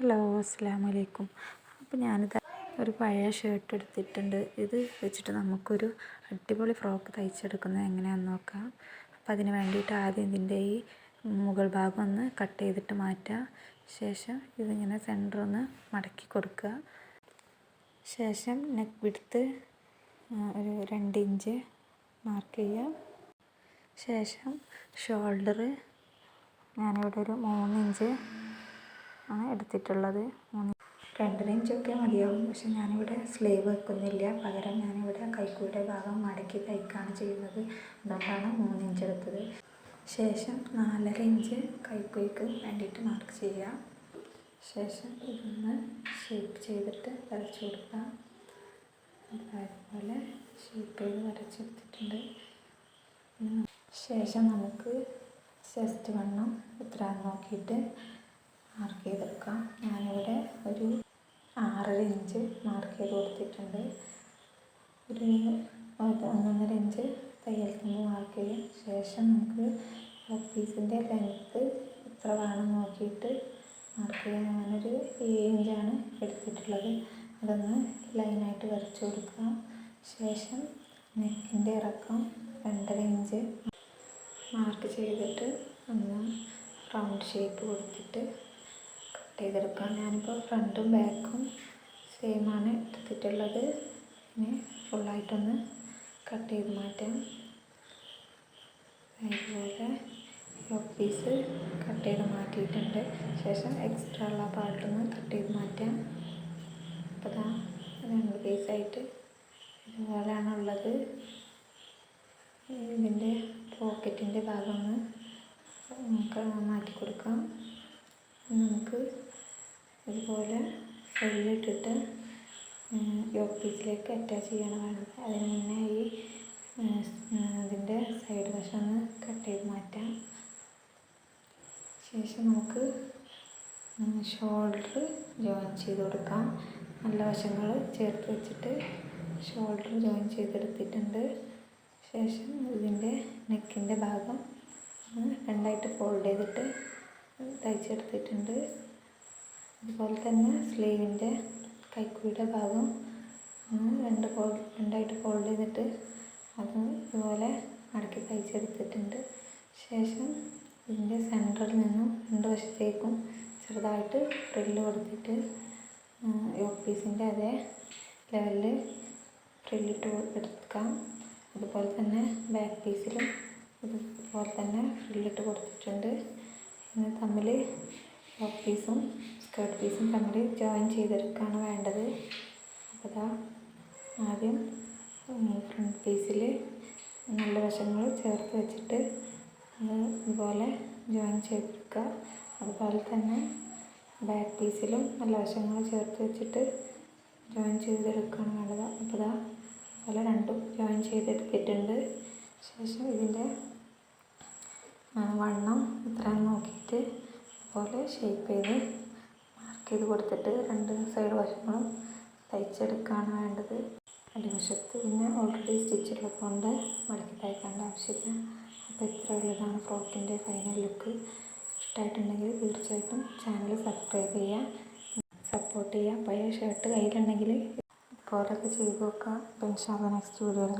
Hello അസ്സാം വലൈക്കും അപ്പോൾ ഞാനിത് ഒരു പഴയ ഷർട്ട് എടുത്തിട്ടുണ്ട്. ഇത് വെച്ചിട്ട് നമുക്കൊരു അടിപൊളി ഫ്രോക്ക് തയ്ച്ചെടുക്കുന്നത് എങ്ങനെയാണെന്ന് നോക്കാം. അപ്പോൾ അതിന് വേണ്ടിയിട്ട് ആദ്യം ഇതിന്റെ ഈ മുകൾ ഭാഗം ഒന്ന് കട്ട് ചെയ്തിട്ട് മാറ്റുക ശേഷം ഇതിങ്ങനെ സെന്റർ ഒന്ന് മടക്കി കൊടുക്കുക. ശേഷം നെക്ക് വിടുത്ത് ഒരു രണ്ട് ഇഞ്ച് മാർക്ക് ചെയ്യുക ശേഷം ഷോൾഡർ ഞാനിവിടെ ഒരു മൂന്ന് ഇഞ്ച് ആണ് എടുത്തിട്ടുള്ളത്. രണ്ടര ഇഞ്ചൊക്കെ മതിയാവും. പക്ഷെ ഞാനിവിടെ സ്ലീവ് വെക്കുന്നില്ല. പകരം ഞാനിവിടെ കൈക്കൂടെ ഭാഗം മടക്കി തയ്ക്കുകയാണ് ചെയ്യുന്നത്. അതുകൊണ്ടാണ് മൂന്ന് ഇഞ്ച് എടുത്തത്. ശേഷം നാലര ഇഞ്ച് കൈക്കുയ്ക്ക് വേണ്ടിയിട്ട് മാർക്ക് ചെയ്യാം ശേഷം ഇതൊന്ന് ഷേപ്പ് ചെയ്തിട്ട് വരച്ചു കൊടുക്കാം. അതുപോലെ ഷേപ്പ് ചെയ്ത് വരച്ചെടുത്തിട്ടുണ്ട് ശേഷം നമുക്ക് ചെസ്റ്റ് വണ്ണം എത്ര നോക്കിയിട്ട് മാർക്ക് ചെയ്തെടുക്കാം. ഞാനിവിടെ ഒരു ആറര ഇഞ്ച് മാർക്ക് ചെയ്ത് കൊടുത്തിട്ടുണ്ട്. ഒരു ഒന്നൊന്നര ഇഞ്ച് തയ്യൽ തുമ്പ് മാർക്ക് ചെയ്യും. ശേഷം നമുക്ക് പീസിന്റെ ലെങ്ത്ത് എത്ര വേണം നോക്കിയിട്ട് മാർക്ക് ചെയ്യാൻ ഞാനൊരു ഏഴ് ഇഞ്ചാണ് എടുത്തിട്ടുള്ളത്. അതൊന്ന് ലൈനായിട്ട് വരച്ചു കൊടുക്കാം. ശേഷം നെക്കിന്റെ ഇറക്കം രണ്ടര ഇഞ്ച് മാർക്ക് ചെയ്തിട്ട് ഒന്ന് റൗണ്ട് ഷേപ്പ് കൊടുത്തിട്ട് ചെയ്തെടുക്കാം ഞാനിപ്പോൾ ഫ്രണ്ടും ബാക്കും സെയിമാണ് എടുത്തിട്ടുള്ളത്. ഇനി ഫുള്ളായിട്ടൊന്ന് കട്ട് ചെയ്ത് മാറ്റാം. അതുപോലെ യോക്ക് പീസ് കട്ട് ചെയ്ത് മാറ്റിയിട്ടുണ്ട്. ശേഷം എക്സ്ട്രാ ഉള്ള പാർട്ടൊന്ന് കട്ട് ചെയ്ത് മാറ്റാം. അപ്പോൾ ഇതാ രണ്ട് പീസായിട്ട് ഇതുപോലെയാണുള്ളത്. ഇതിന്റെ പോക്കറ്റിന്റെ ഭാഗമൊന്ന് നമുക്ക് മാറ്റി കൊടുക്കാം നമുക്ക് ഇതുപോലെ ഫ്രില്ലിട്ടിട്ട് യോഗ്പീസിലേക്ക് അറ്റാച്ച് ചെയ്യണമായിരുന്നു അതിന് മുന്നേ ഈ അതിന്റെ സൈഡ് വശം ഒന്ന് കട്ട് ചെയ്ത് മാറ്റാം. ശേഷം നമുക്ക് ഷോൾഡർ ജോയിൻ ചെയ്ത് കൊടുക്കാം. നല്ല വശങ്ങൾ ചേർത്ത് വെച്ചിട്ട് ഷോൾഡർ ജോയിൻ ചെയ്തെടുത്തിട്ടുണ്ട്. ശേഷം ഇതിന്റെ നെക്കിന്റെ ഭാഗം രണ്ടായിട്ട് ഫോൾഡ് ചെയ്തിട്ട് തയ്ച്ചെടുത്തിട്ടുണ്ട്. അതുപോലെ തന്നെ സ്ലീവിന്റെ കൈക്കുഴിയുടെ ഭാഗം രണ്ട് ഫോൾഡ് രണ്ടായിട്ട് ഫോൾഡ് ചെയ്തിട്ട് അത് ഇതുപോലെ മടക്കി തയ്ച്ചെടുത്തിട്ടുണ്ട്. ശേഷം ഇതിന്റെ സെന്ററിൽ നിന്നും രണ്ട് വശത്തേക്കും ചെറുതായിട്ട് ഫ്രില്ല് കൊടുത്തിട്ട് യോക്ക് പീസിന്റെ അതേ ലെവലിൽ ഫ്രില്ലിട്ട് എടുക്കാം അതുപോലെ തന്നെ ബാക്ക് പീസിലും ഇതുപോലെ തന്നെ ഫ്രില്ലിട്ട് കൊടുത്തിട്ടുണ്ട്. ഇന്ന് തമ്മിൽ യോക്ക് പീസും സ്കേർട്ട് പീസും തമ്മിൽ ജോയിൻ ചെയ്തെടുക്കുകയാണ് വേണ്ടത്. അപ്പോൾ ഇതാ ആദ്യം ഫ്രണ്ട് പീസിൽ നല്ല വശങ്ങൾ ചേർത്ത് വെച്ചിട്ട് ഇതുപോലെ ജോയിൻ ചെയ്തെടുക്കുക അതുപോലെ തന്നെ ബാക്ക് പീസിലും നല്ല വശങ്ങൾ ചേർത്ത് വെച്ചിട്ട് ജോയിൻ ചെയ്തെടുക്കുകയാണ് വേണ്ടത്. അപ്പോൾ ഇതാ അതുപോലെ രണ്ടും ജോയിൻ ചെയ്തെടുത്തിട്ടുണ്ട്. ശേഷം ഇതിന്റെ വണ്ണം ഇത്രയും നോക്കിയിട്ട് അതുപോലെ ഷേപ്പ് ചെയ്ത് മാർക്ക് ചെയ്ത് കൊടുത്തിട്ട് രണ്ട് സൈഡ് വശങ്ങളും തയ്ച്ചെടുക്കുകയാണ് വേണ്ടത്. അടിവശത്ത് പിന്നെ ഓൾറെഡി സ്റ്റിച്ചിട്ടുള്ളതുകൊണ്ട് കൊണ്ട് മടക്കി തയ്ക്കേണ്ട ആവശ്യമില്ല. അപ്പോൾ ഇത്ര ഉള്ളതാണ് ഫ്രോക്കിന്റെ ഫൈനൽ ലുക്ക് ഇഷ്ടമായിട്ടുണ്ടെങ്കിൽ തീർച്ചയായിട്ടും ചാനൽ സബ്സ്ക്രൈബ് ചെയ്യുക. സപ്പോർട്ട് ചെയ്യുക. പഴയ ഷർട്ട് കയ്യിലുണ്ടെങ്കിൽ ഇതുപോലൊക്കെ ചെയ്ത് നോക്കുക. അപ്പോൾ ഇൻഷാല്ല നെക്സ്റ്റ് വീഡിയോയിൽ